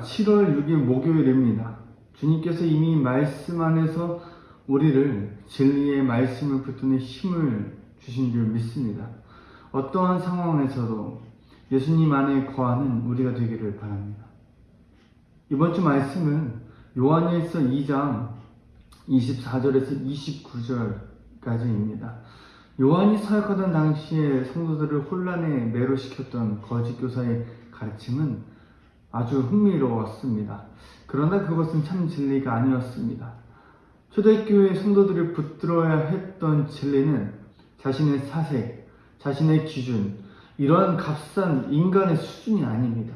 16일 목요일입니다. 주님께서 이미 말씀 안에서 우리를 진리의 말씀을 붙드는 힘을 주신 줄 믿습니다. 어떠한 상황에서도 예수님 안에 거하는 우리가 되기를 바랍니다. 이번 주 말씀은 요한일서 2장 24절에서 29절까지입니다. 요한이 사역하던 당시에 성도들을 혼란에 매료시켰던 거짓 교사의 가르침은 아주 흥미로웠습니다. 그러나 그것은 참 진리가 아니었습니다. 초대교회 성도들을 붙들어야 했던 진리는 자신의 사색, 자신의 기준, 이러한 값싼 인간의 수준이 아닙니다.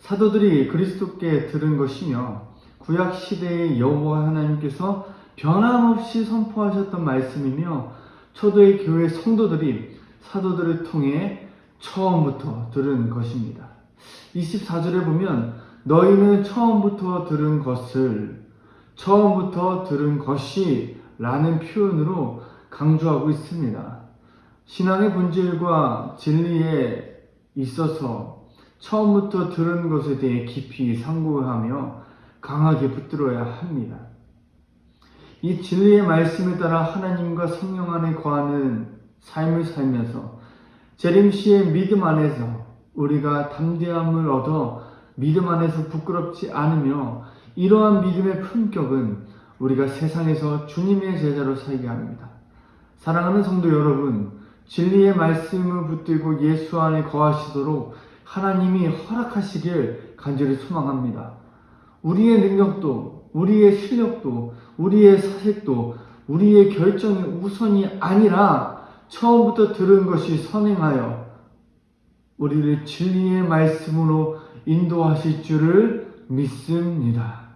사도들이 그리스도께 들은 것이며 구약 시대의 여호와 하나님께서 변함없이 선포하셨던 말씀이며 초대의 교회 성도들이 사도들을 통해 처음부터 들은 것입니다. 24절에 보면 너희는 처음부터 들은 것을 처음부터 들은 것이 라는 표현으로 강조하고 있습니다. 신앙의 본질과 진리에 있어서 처음부터 들은 것에 대해 깊이 상고하며 강하게 붙들어야 합니다. 이 진리의 말씀에 따라 하나님과 성령 안에 거하는 삶을 살면서 재림 시의 믿음 안에서 우리가 담대함을 얻어 믿음 안에서 부끄럽지 않으며 이러한 믿음의 품격은 우리가 세상에서 주님의 제자로 살게 합니다. 사랑하는 성도 여러분, 진리의 말씀을 붙들고 예수 안에 거하시도록 하나님이 허락하시길 간절히 소망합니다. 우리의 능력도, 우리의 실력도, 우리의 사색도, 우리의 결정이 우선이 아니라 처음부터 들은 것이 선행하여 우리를 진리의 말씀으로 인도하실 줄을 믿습니다.